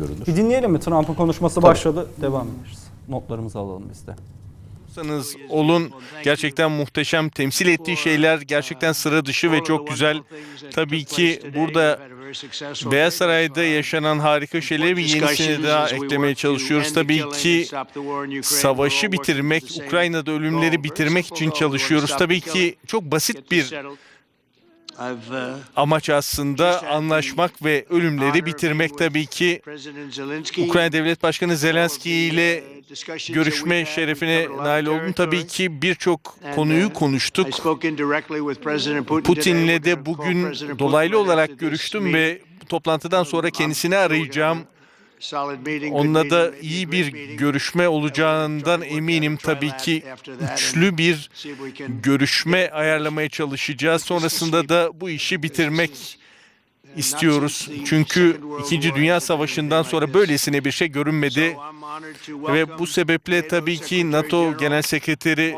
görülür. Bir dinleyelim mi? Trump'ın konuşması başladı. Devam ederiz. Notlarımızı alalım biz de. olursanız olun gerçekten muhteşem temsil ettiği şeyler gerçekten sıra dışı ve çok güzel. Tabii ki burada Beyaz Saray'da yaşanan harika şeyleri bir yenisini daha eklemeye çalışıyoruz. Tabii ki savaşı bitirmek, Ukrayna'da ölümleri bitirmek için çalışıyoruz. Tabii ki çok basit bir amaç aslında anlaşmak ve ölümleri bitirmek tabii ki Ukrayna Devlet Başkanı Zelenski ile görüşme şerefine nail oldum. Tabii ki birçok konuyu konuştuk. Putin'le de bugün dolaylı olarak görüştüm ve toplantıdan sonra kendisini arayacağım. Onunla da iyi bir görüşme olacağından eminim. Tabii ki üçlü bir görüşme ayarlamaya çalışacağız. Sonrasında da bu işi bitirmek istiyoruz. Çünkü İkinci Dünya Savaşı'ndan sonra böylesine bir şey görünmedi. Ve bu sebeple tabii ki NATO Genel Sekreteri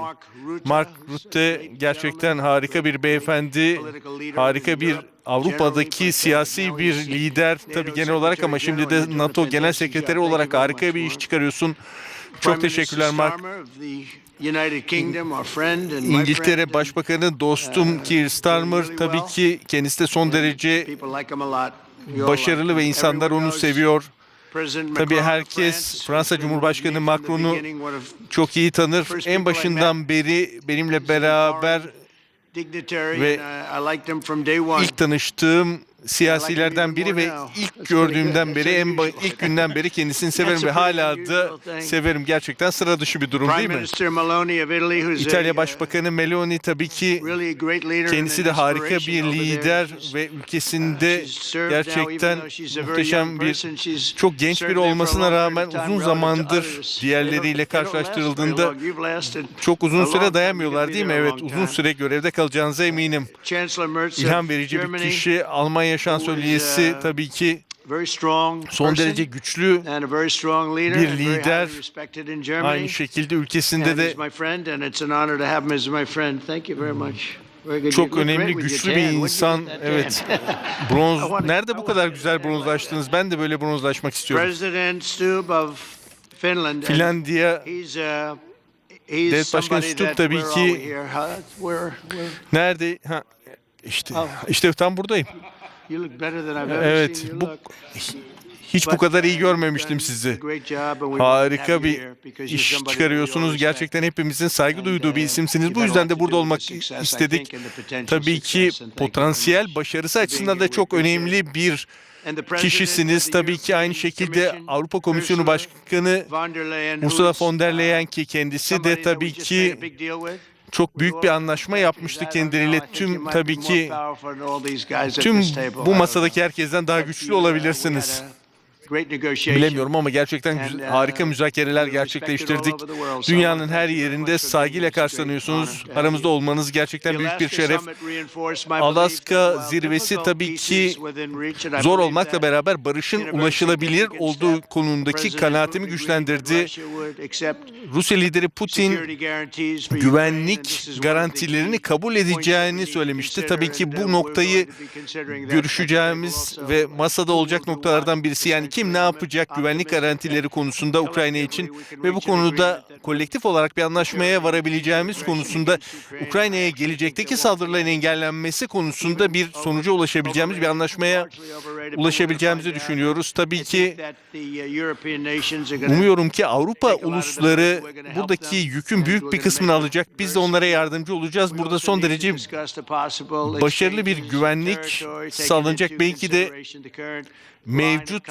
Mark Rutte gerçekten harika bir beyefendi, harika bir Avrupa'daki siyasi bir lider tabii genel olarak ama şimdi de NATO Genel Sekreteri olarak harika bir iş çıkarıyorsun. Çok teşekkürler Mark. İngiltere Başbakanı dostum Keir Starmer tabii ki kendisi de son derece başarılı ve insanlar onu seviyor. Tabii herkes Fransa Cumhurbaşkanı Macron'u çok iyi tanır. En başından beri benimle beraber ve ilk tanıştığım siyasilerden biri ve ilk gördüğümden beri en ilk günden beri kendisini severim ve hala da severim. Gerçekten sıra dışı bir durum değil mi? İtalya Başbakanı Meloni tabii ki kendisi de harika bir lider ve ülkesinde gerçekten muhteşem bir çok genç biri olmasına rağmen uzun zamandır diğerleriyle karşılaştırıldığında çok uzun süre dayanmıyorlar değil mi? Evet uzun süre görevde kalacağınıza eminim. İlham verici bir kişi Almanya şansölyesi tabii ki son derece güçlü bir lider. Aynı şekilde ülkesinde de çok önemli, güçlü bir insan. Evet. Bronz. Nerede bu kadar güzel bronzlaştınız? Ben de böyle bronzlaşmak istiyorum. Finlandiya uh, Devlet Başkanı Stubb tabii ki- nerede? Ha, işte işte tam buradayım. Evet. seen you Bu hiç bu kadar iyi görmemiştim sizi. Harika bir iş çıkarıyorsunuz. Gerçekten hepimizin saygı duyduğu bir isimsiniz. Bu yüzden de burada olmak istedik. Tabii ki potansiyel başarısı açısından da çok önemli bir kişisiniz. Tabii ki aynı şekilde Avrupa Komisyonu Başkanı Ursula von der Leyen ki kendisi de tabii ki çok büyük bir anlaşma yapmıştı kendileriyle. Tüm tabii ki tüm bu masadaki herkesten daha güçlü olabilirsiniz. Bilemiyorum ama gerçekten güzel- harika müzakereler gerçekleştirdik. Dünyanın her yerinde saygıyla karşılanıyorsunuz. Aramızda olmanız gerçekten büyük bir şeref. Alaska zirvesi tabii ki Zor olmakla beraber barışın ulaşılabilir olduğu konumundaki kanaatimi güçlendirdi. Rusya lideri Putin güvenlik garantilerini kabul edeceğini söylemişti. Tabii ki bu noktayı görüşeceğimiz ve masada olacak noktalardan birisi. Yani kim ne yapacak güvenlik garantileri konusunda Ukrayna için ve bu konuda kolektif olarak bir anlaşmaya varabileceğimiz konusunda Ukrayna'ya gelecekteki saldırıların engellenmesi konusunda bir sonuca ulaşabileceğimiz bir anlaşmaya ulaşabileceğimizi düşünüyoruz. Tabii ki umuyorum ki Avrupa ulusları buradaki yükün büyük bir kısmını alacak. Biz de onlara yardımcı olacağız. Burada son derece başarılı bir güvenlik sağlanacak. Belki de mevcut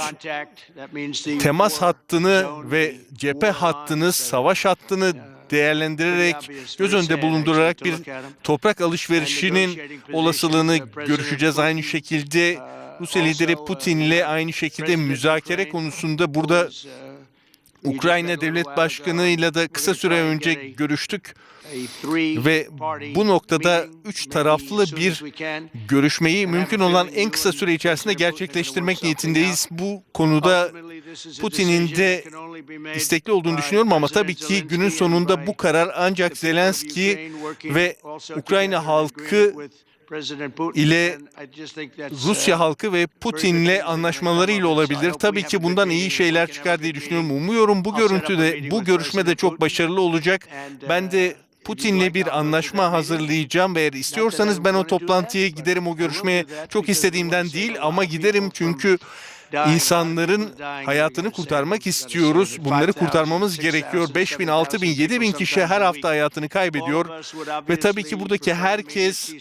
temas hattını ve cephe hattını, savaş hattını değerlendirerek, göz önünde bulundurarak bir toprak alışverişinin olasılığını görüşeceğiz. Aynı şekilde Rusya lideri Putin'le aynı şekilde müzakere konusunda burada Ukrayna Devlet Başkanı'yla da kısa süre önce görüştük ve bu noktada üç taraflı bir görüşmeyi mümkün olan en kısa süre içerisinde gerçekleştirmek niyetindeyiz. Bu konuda Putin'in de istekli olduğunu düşünüyorum ama tabii ki günün sonunda bu karar ancak Zelenski ve Ukrayna halkı ile Rusya halkı ve Putin'le anlaşmalarıyla olabilir. Tabii ki bundan iyi şeyler çıkar diye düşünüyorum. Umuyorum bu görüntüde, bu görüşme de çok başarılı olacak. Ben de Putin'le bir anlaşma hazırlayacağım ve eğer istiyorsanız ben o toplantıya giderim o görüşmeye çok istediğimden değil ama giderim çünkü insanların hayatını kurtarmak istiyoruz. Bunları kurtarmamız gerekiyor. 5 bin, 6 bin, 7 bin kişi her hafta hayatını kaybediyor. Ve tabii ki buradaki herkes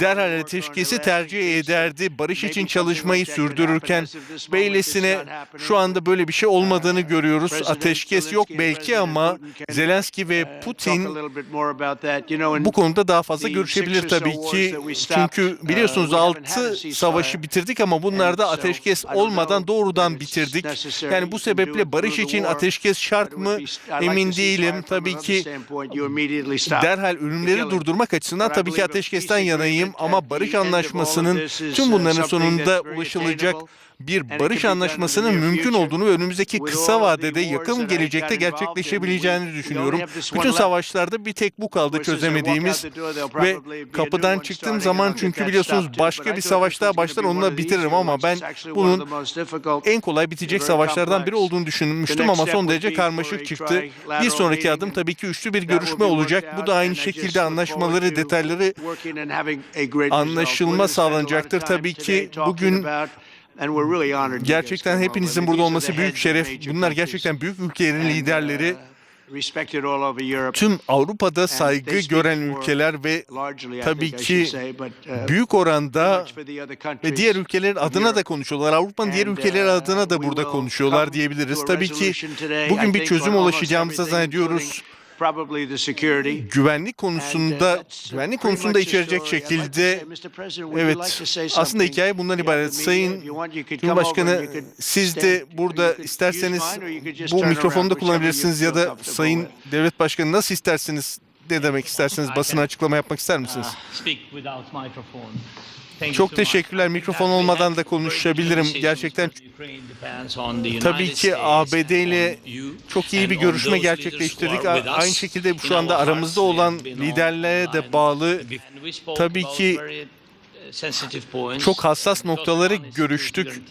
derhal ateşkesi tercih ederdi. Barış için çalışmayı sürdürürken Beylesine şu anda böyle bir şey olmadığını görüyoruz. Ateşkes yok belki ama Zelenski ve Putin bu konuda daha fazla görüşebilir tabii ki. Çünkü biliyorsunuz 6 savaşı bitirdik ama bunlarda ateşkes olmadan doğrudan bitirdik. Yani bu sebeple barış için ateşkes şart mı? emin değilim. Tabii ki derhal ölümleri durdurmak açısından tabii ki ateşkesten yanayım ama barış anlaşmasının tüm bunların sonunda ulaşılacak bir barış anlaşmasının mümkün olduğunu ve önümüzdeki kısa vadede yakın gelecekte gerçekleşebileceğini düşünüyorum. Bütün savaşlarda bir tek bu kaldı çözemediğimiz ve kapıdan çıktığım zaman çünkü biliyorsunuz başka bir savaş daha başlar onunla bitiririm ama ben bunun en kolay bitecek savaşlardan biri olduğunu düşünmüştüm ama son derece karmaşık çıktı. Bir sonraki adım tabii ki üçlü bir görüşme olacak. Bu da aynı şekilde anlaşmaları, detayları anlaşılma sağlanacaktır. Tabii ki bugün gerçekten hepinizin burada olması büyük şeref. Bunlar gerçekten büyük ülkelerin liderleri. Tüm Avrupa'da saygı gören ülkeler ve tabii ki büyük oranda ve diğer ülkelerin adına da konuşuyorlar. Avrupa'nın diğer ülkeleri adına da burada konuşuyorlar diyebiliriz. Tabii ki bugün bir çözüm ulaşacağımızı zannediyoruz. Güvenlik konusunda güvenlik konusunda içerecek şekilde evet aslında hikaye bundan ibaret. Sayın Cumhurbaşkanı siz de burada isterseniz bu mikrofonu da kullanabilirsiniz ya da Sayın Devlet Başkanı nasıl isterseniz ne demek isterseniz basına açıklama yapmak ister misiniz? Çok teşekkürler. Mikrofon olmadan da konuşabilirim. Gerçekten tabii ki ABD ile çok iyi bir görüşme gerçekleştirdik. Aynı şekilde şu anda aramızda olan liderlere de bağlı. Tabii ki çok hassas noktaları görüştük.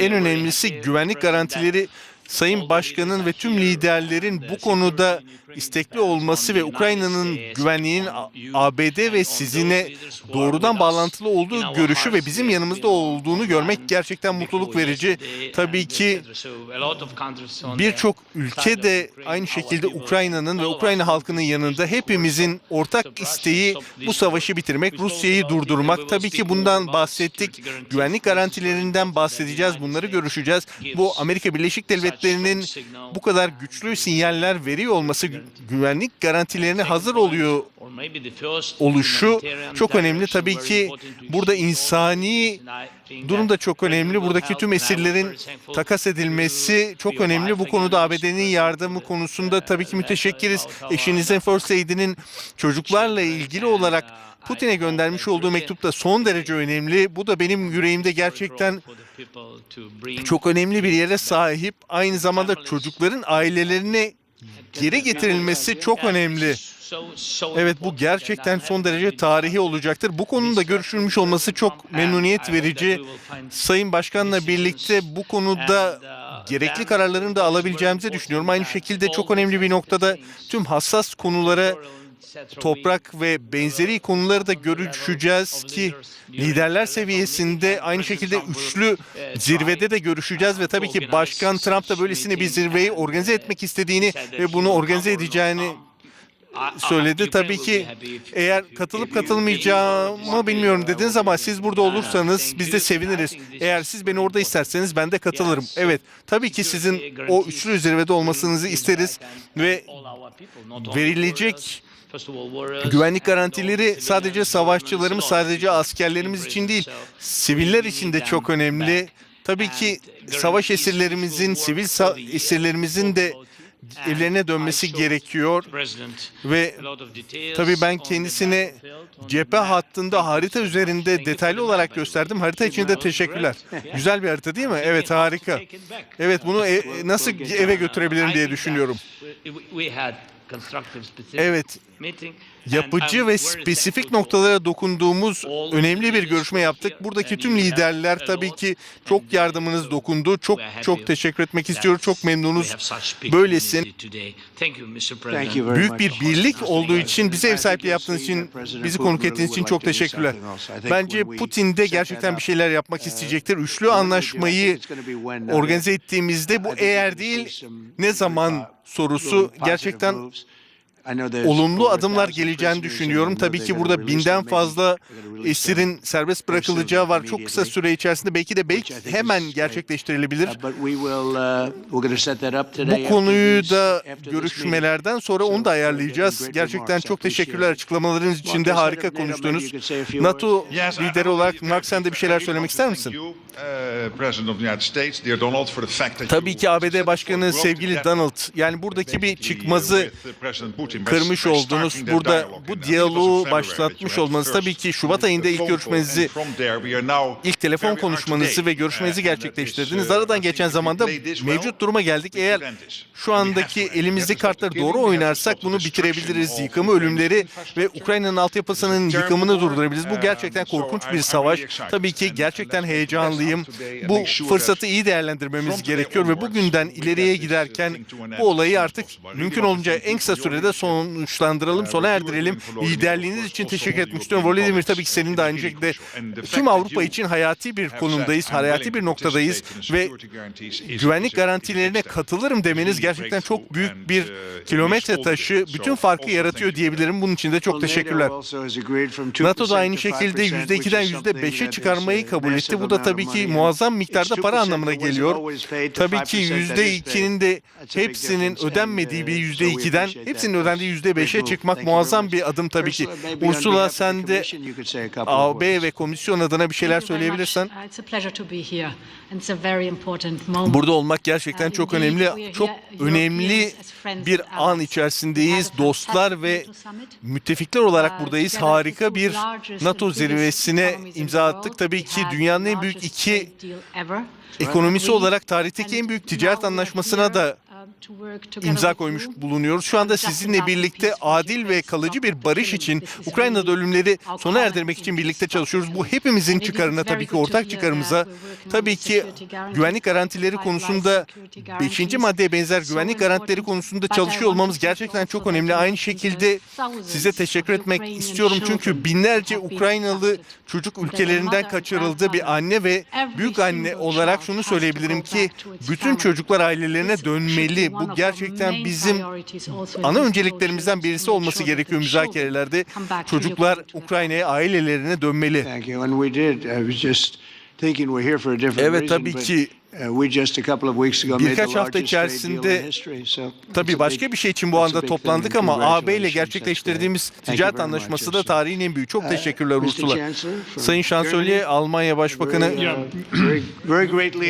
En önemlisi güvenlik garantileri Sayın Başkan'ın ve tüm liderlerin bu konuda istekli olması ve Ukrayna'nın güvenliğinin ABD ve sizinle doğrudan bağlantılı olduğu görüşü ve bizim yanımızda olduğunu görmek gerçekten mutluluk verici. Tabii ki birçok ülke de aynı şekilde Ukrayna'nın ve Ukrayna halkının yanında hepimizin ortak isteği bu savaşı bitirmek, Rusya'yı durdurmak. Tabii ki bundan bahsettik. Güvenlik garantilerinden bahsedeceğiz. Bunları görüşeceğiz. Bu Amerika Birleşik Devletleri'nin bu kadar güçlü sinyaller veriyor olması güvenlik garantilerine hazır oluyor oluşu çok önemli. Tabii ki burada insani durum da çok önemli. Buradaki tüm esirlerin takas edilmesi çok önemli. Bu konuda ABD'nin yardımı konusunda tabii ki müteşekkiriz. Eşinizin First Lady'nin çocuklarla ilgili olarak Putin'e göndermiş olduğu mektup da son derece önemli. Bu da benim yüreğimde gerçekten çok önemli bir yere sahip. Aynı zamanda çocukların ailelerine geri getirilmesi çok önemli. Evet bu gerçekten son derece tarihi olacaktır. Bu konunun da görüşülmüş olması çok memnuniyet verici. Sayın Başkan'la birlikte bu konuda gerekli kararların da alabileceğimizi düşünüyorum. Aynı şekilde çok önemli bir noktada tüm hassas konulara toprak ve benzeri konuları da görüşeceğiz ki liderler seviyesinde aynı şekilde üçlü zirvede de görüşeceğiz ve tabii ki Başkan Trump da böylesine bir zirveyi organize etmek istediğini ve bunu organize edeceğini söyledi. Tabii ki eğer katılıp katılmayacağımı bilmiyorum dediniz ama siz burada olursanız biz de seviniriz. Eğer siz beni orada isterseniz ben de katılırım. Evet, tabii ki sizin o üçlü zirvede olmasınızı isteriz ve verilecek güvenlik garantileri sadece savaşçılarımız, sadece askerlerimiz için değil, siviller için de çok önemli. Tabii ki savaş esirlerimizin, sivil esirlerimizin de evlerine dönmesi gerekiyor ve tabii ben kendisine cephe hattında harita üzerinde detaylı olarak gösterdim. Harita için de teşekkürler. Güzel bir harita değil mi? Evet harika. Evet bunu e- nasıl eve götürebilirim diye düşünüyorum. Evet, yapıcı ve spesifik noktalara dokunduğumuz önemli bir görüşme yaptık. Buradaki tüm liderler tabii ki çok yardımınız dokundu. Çok çok teşekkür etmek istiyoruz. Çok memnunuz. Böylesin. Büyük bir birlik olduğu için, bize ev sahipliği yaptığınız için, bizi konuk ettiğiniz için çok teşekkürler. Bence Putin de gerçekten bir şeyler yapmak isteyecektir. Üçlü anlaşmayı organize ettiğimizde bu eğer değil ne zaman sorusu gerçekten olumlu adımlar geleceğini düşünüyorum. Tabii ki burada binden fazla esirin serbest bırakılacağı var. Çok kısa süre içerisinde belki de belki hemen gerçekleştirilebilir. Bu konuyu da görüşmelerden sonra onu da ayarlayacağız. Gerçekten çok teşekkürler açıklamalarınız için de harika konuştunuz. NATO lideri olarak Mark sen de bir şeyler söylemek ister misin? Tabii ki ABD Başkanı sevgili Donald, yani buradaki bir çıkmazı kırmış oldunuz. Burada bu diyaloğu başlatmış olmanız tabii ki Şubat ayında ilk görüşmenizi, ilk telefon konuşmanızı ve görüşmenizi gerçekleştirdiniz. Aradan geçen zamanda mevcut duruma geldik. Eğer şu andaki elimizdeki kartları doğru oynarsak bunu bitirebiliriz. Yıkımı, ölümleri ve Ukrayna'nın altyapısının yıkımını durdurabiliriz. Bu gerçekten korkunç bir savaş. Tabii ki gerçekten heyecanlıyım. Bu fırsatı iyi değerlendirmemiz gerekiyor ve bugünden ileriye giderken bu olayı artık mümkün olunca en kısa sürede sonuçlandıralım, sona erdirelim. Liderliğiniz için teşekkür etmek istiyorum. Vladimir tabii ki senin de aynı şekilde tüm Avrupa için hayati bir konumdayız, hayati bir noktadayız ve güvenlik garantilerine katılırım demeniz gerçekten çok büyük bir kilometre taşı, bütün farkı yaratıyor diyebilirim. Bunun için de çok teşekkürler. NATO da aynı şekilde %2'den %5'e çıkarmayı kabul etti. Bu da tabii ki muazzam miktarda para anlamına geliyor. Tabii ki %2'nin de hepsinin ödenmediği bir %2'den hepsinin ödendiği %5'e çıkmak muazzam bir adım tabii ki. Ursula sen de AB ve komisyon adına bir şeyler söyleyebilirsen. Burada olmak gerçekten çok önemli. Çok önemli bir an içerisindeyiz. Dostlar ve müttefikler olarak buradayız. Harika bir NATO zirvesine imza attık. Tabii ki dünyanın en büyük iki ekonomisi olarak tarihteki en büyük ticaret anlaşmasına da imza koymuş bulunuyoruz. Şu anda sizinle birlikte adil ve kalıcı bir barış için Ukrayna'da ölümleri sona erdirmek için birlikte çalışıyoruz. Bu hepimizin çıkarına tabii ki ortak çıkarımıza. Tabii ki güvenlik garantileri konusunda 5. maddeye benzer güvenlik garantileri konusunda çalışıyor olmamız gerçekten çok önemli. Aynı şekilde size teşekkür etmek istiyorum çünkü binlerce Ukraynalı çocuk ülkelerinden kaçırıldı. Bir anne ve büyük anne olarak şunu söyleyebilirim ki bütün çocuklar ailelerine dönmeli. Bu gerçekten bizim ana önceliklerimizden birisi olması gerekiyor müzakerelerde. Çocuklar Ukrayna'ya ailelerine dönmeli. Evet tabii ki birkaç hafta içerisinde Tabii başka bir şey için bu anda toplandık ama AB ile gerçekleştirdiğimiz ticaret anlaşması da tarihin en büyük. Çok teşekkürler Ursula. Sayın Şansölye, Almanya Başbakanı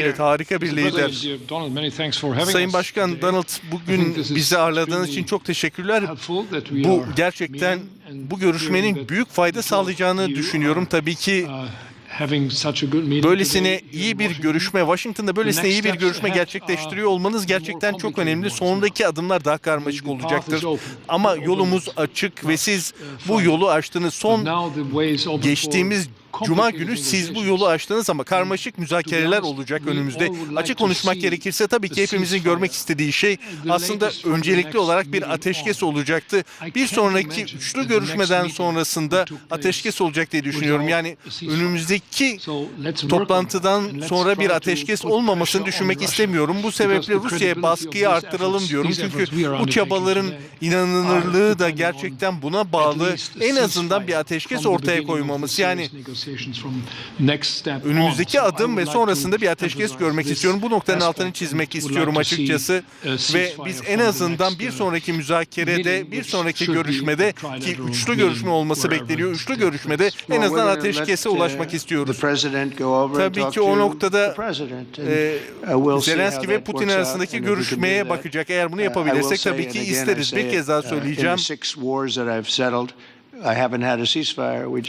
evet, harika bir lider. Sayın Başkan Donald bugün bizi ağırladığınız için çok teşekkürler. Bu gerçekten bu görüşmenin büyük fayda sağlayacağını düşünüyorum. Tabii ki böylesine iyi bir görüşme, Washington'da böylesine iyi bir görüşme gerçekleştiriyor olmanız gerçekten çok önemli. Sonraki adımlar daha karmaşık olacaktır. Ama yolumuz açık ve siz bu yolu açtınız. Son geçtiğimiz Cuma günü siz bu yolu açtınız ama karmaşık müzakereler olacak önümüzde. Açık konuşmak gerekirse tabii ki hepimizin görmek istediği şey aslında öncelikli olarak bir ateşkes olacaktı. Bir sonraki üçlü görüşmeden sonrasında ateşkes olacak diye düşünüyorum. Yani önümüzdeki toplantıdan sonra bir ateşkes olmamasını düşünmek istemiyorum. Bu sebeple Rusya'ya baskıyı arttıralım diyorum. Çünkü bu çabaların inanılırlığı da gerçekten buna bağlı. En azından bir ateşkes ortaya koymamız. Yani önümüzdeki adım ve sonrasında bir ateşkes görmek istiyorum. Bu noktanın altını çizmek istiyorum açıkçası. Ve biz en azından bir sonraki müzakerede, bir sonraki görüşmede ki üçlü görüşme olması bekleniyor. Üçlü görüşmede en azından ateşkese ulaşmak istiyoruz. Tabii ki o noktada e, Zelenski ve Putin arasındaki görüşmeye bakacak. Eğer bunu yapabilirsek tabii ki isteriz. Bir kez daha söyleyeceğim.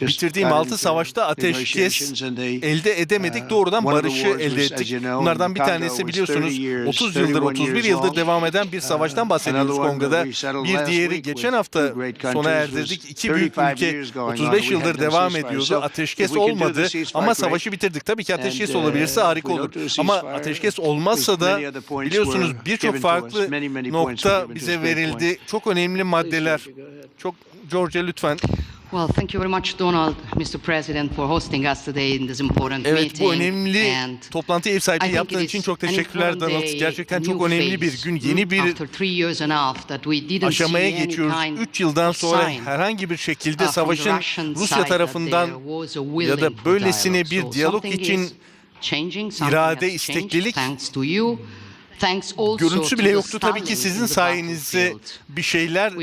Bitirdiğim altı savaşta ateşkes elde edemedik doğrudan barışı elde ettik. Bunlardan bir tanesi biliyorsunuz 30 yıldır 31 yıldır devam eden bir savaştan bahsediyoruz Kongo'da. Bir diğeri geçen hafta sona erdirdik. İki büyük ülke 35 yıldır devam ediyordu. Ateşkes olmadı ama savaşı bitirdik. Tabii ki ateşkes olabilirse harika olur. Ama ateşkes olmazsa da biliyorsunuz birçok farklı nokta bize verildi. Çok önemli maddeler, çok Georgia lütfen. Well, thank you very much, Donald, Mr. President, for hosting us today in this important evet, meeting. Evet, bu önemli and toplantı ev sahipliği yaptığın için çok teşekkürler Donald. Gerçekten çok önemli bir gün, yeni bir aşamaya geçiyoruz. Üç yıldan sonra herhangi bir şekilde savaşın Rusya tarafından ya da böylesine bir diyalog için irade, isteklilik Görüntüsü bile yoktu. Tabii ki sizin sayenizde bir şeyler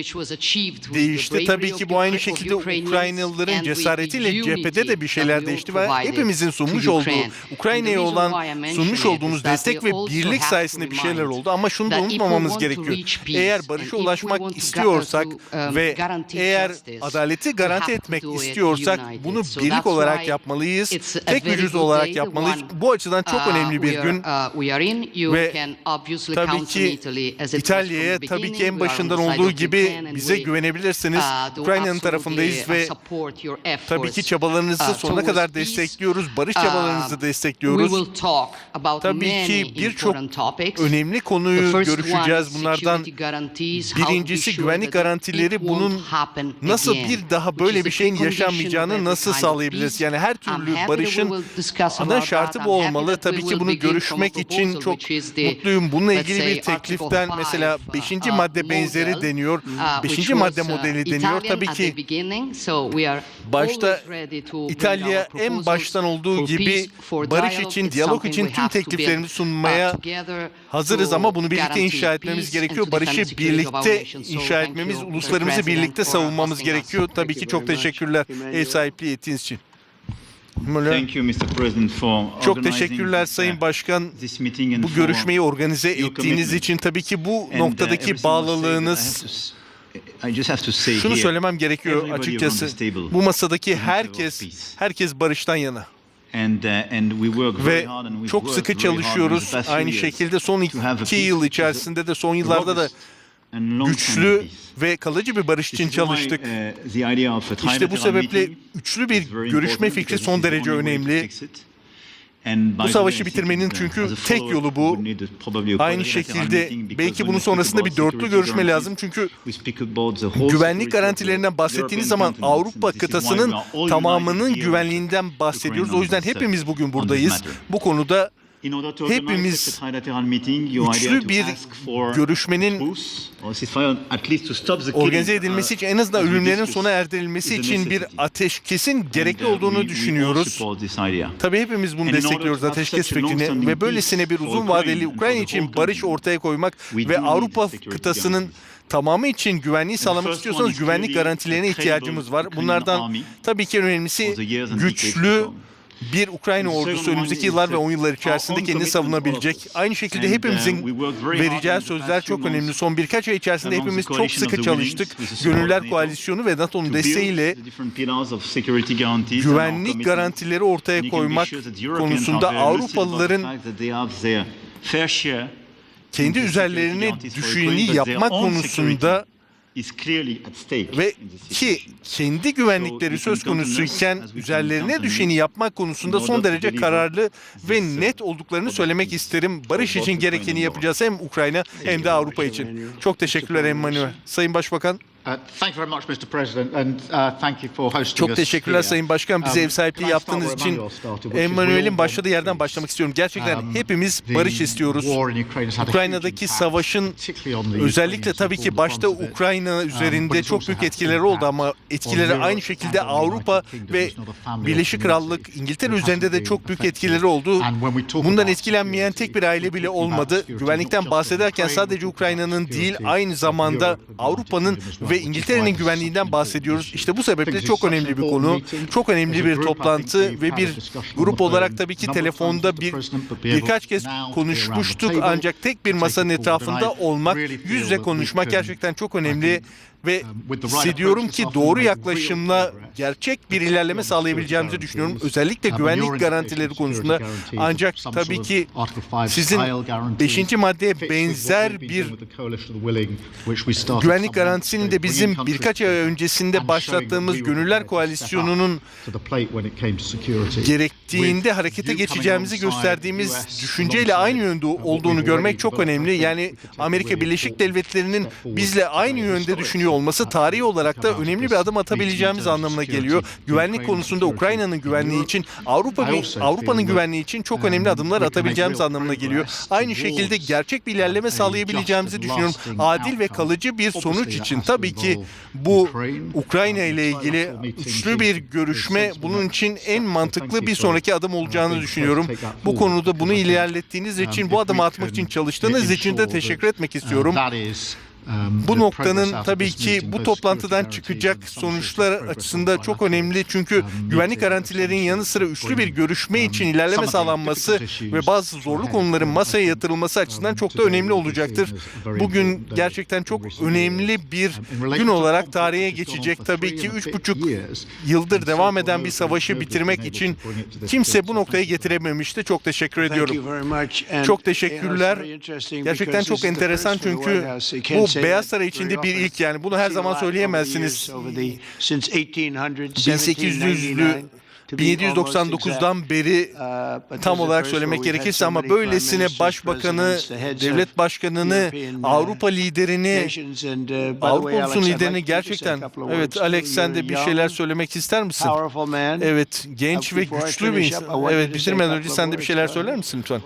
değişti. Tabii ki bu aynı şekilde Ukraynalıların cesaretiyle cephede de bir şeyler değişti ve hepimizin sunmuş olduğu, Ukrayna'ya olan sunmuş olduğumuz destek ve birlik sayesinde bir şeyler oldu. Ama şunu da unutmamamız gerekiyor. Eğer barışa ulaşmak istiyorsak ve eğer adaleti garanti etmek istiyorsak bunu birlik olarak yapmalıyız. Tek vücut olarak yapmalıyız. Bu açıdan çok önemli bir gün ve tabii ki İtalya'ya tabii ki en başından olduğu gibi bize güvenebilirsiniz. Ukrayna'nın tarafındayız ve tabii ki çabalarınızı sonuna kadar destekliyoruz. Barış çabalarınızı destekliyoruz. Tabii ki birçok önemli konuyu görüşeceğiz. Bunlardan birincisi güvenlik garantileri bunun nasıl bir daha böyle bir şeyin yaşanmayacağını nasıl sağlayabiliriz? Yani her türlü barışın ana şartı bu olmalı. Tabii ki bunu görüşmek için çok mutlu gördüğüm bununla ilgili bir tekliften mesela 5. madde benzeri deniyor. 5. madde modeli deniyor. Tabii ki başta İtalya en baştan olduğu gibi barış için, diyalog için tüm tekliflerimizi sunmaya hazırız ama bunu birlikte inşa etmemiz gerekiyor. Barışı birlikte inşa etmemiz, uluslarımızı birlikte savunmamız gerekiyor. Tabii ki çok teşekkürler ev sahipliği ettiğiniz için. Çok teşekkürler Sayın Başkan. Bu görüşmeyi organize ettiğiniz için tabii ki bu noktadaki bağlılığınız şunu söylemem gerekiyor açıkçası. Bu masadaki herkes herkes barıştan yana. Ve çok sıkı çalışıyoruz. Aynı şekilde son iki yıl içerisinde de son yıllarda da güçlü ve kalıcı bir barış için çalıştık. İşte bu sebeple üçlü bir görüşme fikri son derece önemli. Bu savaşı bitirmenin çünkü tek yolu bu. Aynı şekilde belki bunun sonrasında bir dörtlü görüşme lazım çünkü güvenlik garantilerinden bahsettiğiniz zaman Avrupa kıtasının tamamının güvenliğinden bahsediyoruz. O yüzden hepimiz bugün buradayız. Bu konuda hepimiz güçlü bir görüşmenin organize edilmesi için en azından ölümlerin sona erdirilmesi için bir ateşkesin gerekli olduğunu düşünüyoruz. Tabi hepimiz bunu destekliyoruz ateşkes fikrini ve böylesine bir uzun vadeli Ukrayna için barış ortaya koymak ve Avrupa kıtasının tamamı için güvenliği sağlamak istiyorsanız güvenlik garantilerine ihtiyacımız var. Bunlardan tabii ki en önemlisi güçlü bir Ukrayna ordusu önümüzdeki yıllar ve on yıllar içerisinde kendini savunabilecek. Aynı şekilde hepimizin vereceği sözler çok önemli. Son birkaç ay içerisinde hepimiz çok sıkı çalıştık. Gönüller Koalisyonu ve NATO'nun desteğiyle güvenlik garantileri ortaya koymak konusunda Avrupalıların kendi üzerlerine düşeni yapmak konusunda ve ki kendi güvenlikleri söz konusuyken üzerlerine düşeni yapmak konusunda son derece kararlı ve net olduklarını söylemek isterim. Barış için gerekeni yapacağız. Hem Ukrayna hem de Avrupa için. Çok teşekkürler Emmanuel. Sayın Başbakan. Çok teşekkürler Sayın Başkan. Bize ev sahipliği yaptığınız için Emmanuel'in başladığı yerden başlamak istiyorum. Gerçekten hepimiz barış istiyoruz. Ukrayna'daki savaşın özellikle tabii ki başta Ukrayna üzerinde çok büyük etkileri oldu ama etkileri aynı şekilde Avrupa ve Birleşik Krallık, İngiltere üzerinde de çok büyük etkileri oldu. Bundan etkilenmeyen tek bir aile bile olmadı. Güvenlikten bahsederken sadece Ukrayna'nın değil aynı zamanda Avrupa'nın ve İngiltere'nin güvenliğinden bahsediyoruz. İşte bu sebeple çok önemli bir konu, çok önemli bir toplantı ve bir grup olarak tabii ki telefonda bir birkaç kez konuşmuştuk ancak tek bir masanın etrafında olmak, yüz yüze konuşmak gerçekten çok önemli ve hissediyorum ki doğru yaklaşımla gerçek bir ilerleme sağlayabileceğimizi düşünüyorum. Özellikle güvenlik garantileri konusunda. Ancak tabii ki sizin 5. maddeye benzer bir güvenlik garantisinin de bizim birkaç ay öncesinde başlattığımız Gönüller Koalisyonu'nun gerektiğinde harekete geçeceğimizi gösterdiğimiz düşünceyle aynı yönde olduğunu görmek çok önemli. Yani Amerika Birleşik Devletleri'nin bizle aynı yönde düşünüyor olması tarihi olarak da önemli bir adım atabileceğimiz anlamına geliyor. Güvenlik konusunda Ukrayna'nın güvenliği için, Avrupa Avrupa'nın güvenliği için çok önemli adımlar atabileceğimiz anlamına geliyor. Aynı şekilde gerçek bir ilerleme sağlayabileceğimizi düşünüyorum. Adil ve kalıcı bir sonuç için tabii ki bu Ukrayna ile ilgili üçlü bir görüşme bunun için en mantıklı bir sonraki adım olacağını düşünüyorum. Bu konuda bunu ilerlettiğiniz için, bu adımı atmak için çalıştığınız için de teşekkür etmek istiyorum. Bu noktanın tabii ki bu toplantıdan çıkacak sonuçlar açısından çok önemli. Çünkü güvenlik garantilerinin yanı sıra üçlü bir görüşme için ilerleme sağlanması ve bazı zorlu konuların masaya yatırılması açısından çok da önemli olacaktır. Bugün gerçekten çok önemli bir gün olarak tarihe geçecek. Tabii ki üç buçuk yıldır devam eden bir savaşı bitirmek için kimse bu noktaya getirememişti. Çok teşekkür ediyorum. Çok teşekkürler. Gerçekten çok enteresan çünkü bu Beyaz Saray içinde bir ilk yani bunu her zaman söyleyemezsiniz. 1800'lü 1799'dan beri tam olarak söylemek gerekirse ama böylesine başbakanı, devlet başkanını, Avrupa liderini, Avrupa Ulusun liderini gerçekten evet Alex sen de bir şeyler söylemek ister misin? Evet genç ve güçlü bir insan. Evet bitirmeden önce sen de bir şeyler söyler misin lütfen?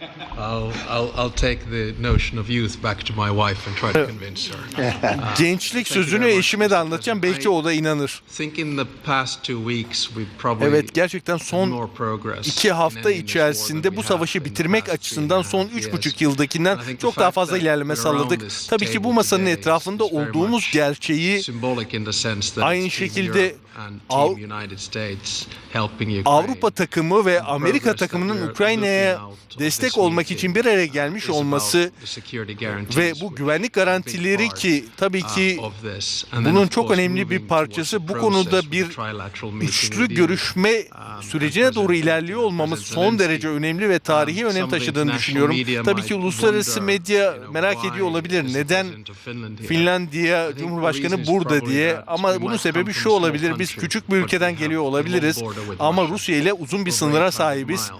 I'll, I'll, I'll take the notion of youth back to my wife and try to convince her. Gençlik sözünü eşime de anlatacağım belki o da inanır. I think in the past two weeks we've probably Evet gerçekten son more progress iki in hafta ending this war than içerisinde we bu have savaşı in the bitirmek past açısından three son and a half years. yıldakinden And I think çok daha fact fazla that ilerleme we're around sağladık. this Tabii ki bu table masanın today etrafında very olduğumuz much gerçeği symbolic in the sense that aynı şekilde Europe Av-. Avrupa takımı ve Amerika takımının Ukrayna'ya destek olmak için bir araya uh, gelmiş olması ve bu güvenlik garantileri ki tabii uh, ki then, bunun çok önemli bir parçası. Bu konuda bir üçlü görüşme um, sürecine doğru ilerliyor olmamız son derece önemli ve tarihi önem taşıdığını düşünüyorum. Tabii ki uluslararası medya merak ediyor olabilir. Neden? Finlandiya Cumhurbaşkanı burada diye ama bunun sebebi şu olabilir. Biz country, küçük bir ülkeden geliyor olabiliriz ama. Rusya ile uzun bir sınıra 800 sahibiz.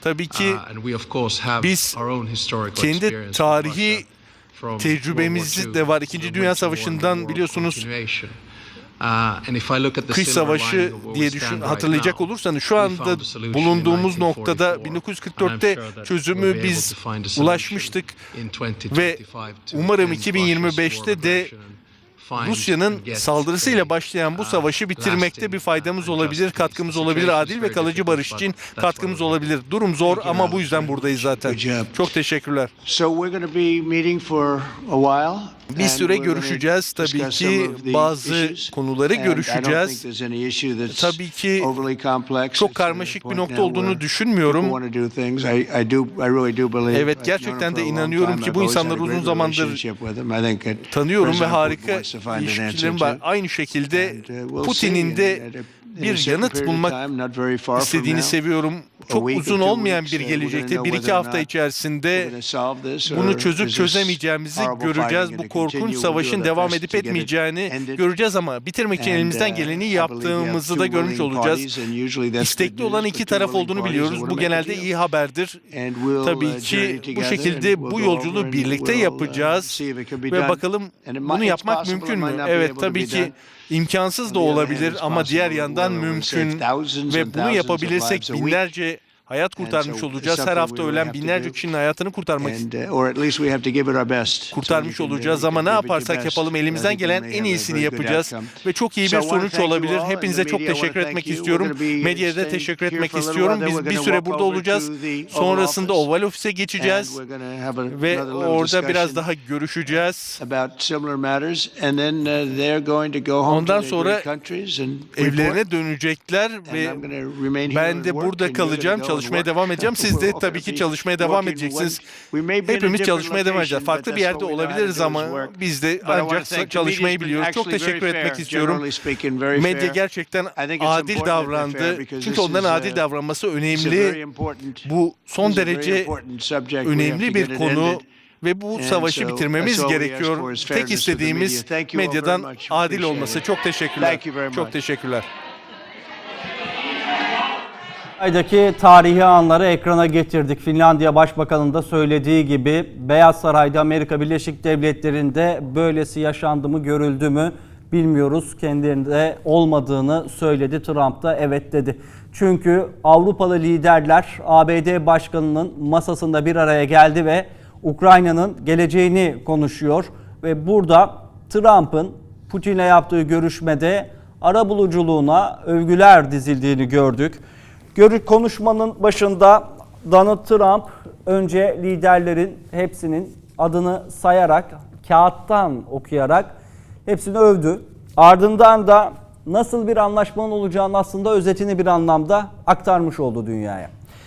Tabii ki Uh, have biz kendi tarihi tecrübemiz de var. İkinci Dünya Savaşı'ndan biliyorsunuz. Uh, Kış Savaşı diye düşün hatırlayacak olursanız şu anda bulunduğumuz 1944, noktada and I'm 1944'te sure that we'll çözümü biz ulaşmıştık ve 2025 to umarım end 2025'te Russia's war de Rusya'nın saldırısıyla başlayan bu uh, savaşı bitirmekte bir faydamız uh, olabilir, katkımız olabilir. Adil ve kalıcı barış için katkımız olabilir. Durum zor ama very bu yüzden buradayız zaten. Çok teşekkürler. So we're going to be meeting for a while. Bir süre görüşeceğiz tabii ki bazı konuları görüşeceğiz. Tabii ki. Çok karmaşık bir nokta olduğunu düşünmüyorum. Evet, gerçekten de inanıyorum ki bu insanları uzun zamandır tanıyorum ve harika var. Aynı şekilde Putin'in de Bir yanıt bulmak istediğini seviyorum. Çok uzun olmayan bir uh, gelecekte bir iki hafta içerisinde bunu çözüp çözemeyeceğimizi göreceğiz. Bu korkunç savaşın devam edip etmeyeceğini göreceğiz ama bitirmek için elimizden uh, geleni yaptığımızı da görmüş olacağız. İstekli olan iki taraf olduğunu biliyoruz. Bu genelde iyi haberdir. Tabii uh, ki bu şekilde bu yolculuğu birlikte yapacağız ve bakalım bunu yapmak mümkün mü? Evet tabii ki. İmkansız da olabilir ama diğer yandan mümkün ve bunu yapabilirsek binlerce hayat kurtarmış olacağız. Her hafta ölen binlerce kişinin hayatını kurtarmak And, uh, kurtarmış uh, olacağız ama ne yaparsak yapalım elimizden gelen en iyisini yapacağız ve çok iyi bir sonuç olabilir. Hepinize çok teşekkür etmek istiyorum. Medyaya da teşekkür etmek istiyorum. Biz bir süre burada olacağız. Sonrasında. Oval Ofis'e geçeceğiz ve orada biraz daha görüşeceğiz. uh, Ondan sonra. Evlerine dönecekler ve ben de burada kalacağım, go çalışmaya devam edeceğim. Siz de tabii ki çalışmaya devam edeceksiniz. Hepimiz çalışmaya devam edeceğiz. Farklı bir yerde olabiliriz ama biz de ancak çalışmayı biliyoruz. Çok teşekkür etmek istiyorum. Medya gerçekten adil davrandı. Çünkü onların adil davranması önemli. Bu son derece önemli bir konu ve bu savaşı bitirmemiz gerekiyor. Tek istediğimiz medyadan adil olması. Çok teşekkürler. Çok teşekkürler. Aydaki tarihi anları ekrana getirdik. Finlandiya Başbakanı'nın da söylediği gibi Beyaz Saray'da Amerika Birleşik Devletleri'nde böylesi yaşandı mı görüldü mü bilmiyoruz. Kendilerinde olmadığını söyledi. Trump da evet dedi. Çünkü Avrupalı liderler ABD Başkanı'nın masasında bir araya geldi ve Ukrayna'nın geleceğini konuşuyor. Ve burada Trump'ın Putin'le yaptığı görüşmede arabuluculuğuna övgüler dizildiğini gördük. Görü konuşmanın başında Donald Trump önce liderlerin hepsinin adını sayarak, kağıttan okuyarak hepsini övdü. Ardından da nasıl bir anlaşmanın olacağını aslında özetini bir anlamda aktarmış oldu dünyaya.